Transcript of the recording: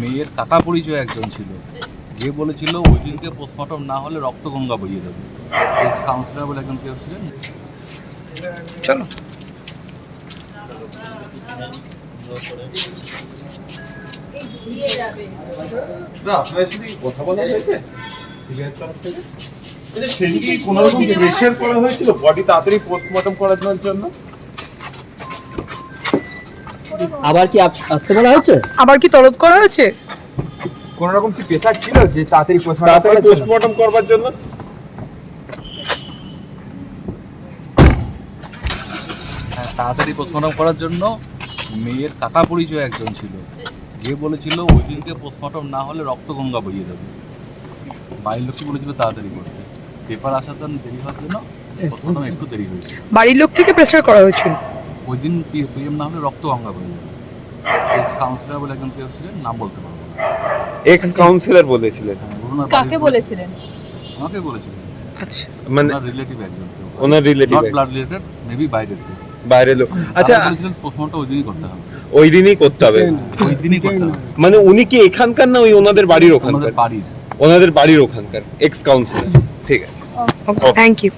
মেয়ের কাকা পরিচয় একজন ছিল। যে বলেছিল ওই দিনকে পোস্টমর্টম না হলে রক্তগঙ্গা বইয়ে দেবে। এক্স কাউন্সিলর বলে একজন কেউ ছিলেন। চলো। কথা বলা হয়েছে সেদিকে কোনো রকম প্রেশার করা হয়েছিল বডি তাড়াতাড়ি পোস্টমর্টম করার জন্য? আবার কি আসতে বলা হয়েছে? আবার কি তলব করা হয়েছে? কোন রকম কি প্রেসার ছিল যে তাড়াতাড়ি? পোস্টমর্টম করবার জন্য? হ্যাঁ তাড়াতাড়ি পোস্টমর্টম করার জন্য মেয়ের কাকা পরিচয় একজন ছিল। যে বলেছিল ওই দিনকে পোস্টমর্টম না হলে রক্তগঙ্গা বইয়ে দেবে। বাড়ির লোককে বলেছিল তাড়াতাড়ি করতে। পেপার আসার জন্য দেরি হওয়ার জন্য পোস্টমর্টম একটু দেরি হয়েছে। বাড়ির লোক থেকে প্রেসার করা হয়েছিল। ওই দিন পিএম না হলে রক্তগঙ্গা বইয়ে যাবে। এক্স কাউন্সিলর বলে একজন কেউ ছিলেন নাম বলতে পারব না। এক্স কাউন্সিলর বলেছিলেন। হ্যাঁ, কাকে বলেছিলেন? আমাকে বলেছিলেন। আচ্ছা। মানে রিলেটিভ একজন ওনার relative not blood related maybe বাইরের কেউ। বাইরের লোক। আচ্ছা পোস্টমর্টম ওই দিনই করতে হবে। ওই দিনই করতে হবে। ওই দিনই করতে হবে। মানে উনি কি এখানকার না ওই ওনাদের বাড়ির ওখানকার? বাড়ির। ওনাদের বাড়ির ওখানকার এক্স কাউন্সিলর ঠিক আছে। Thank you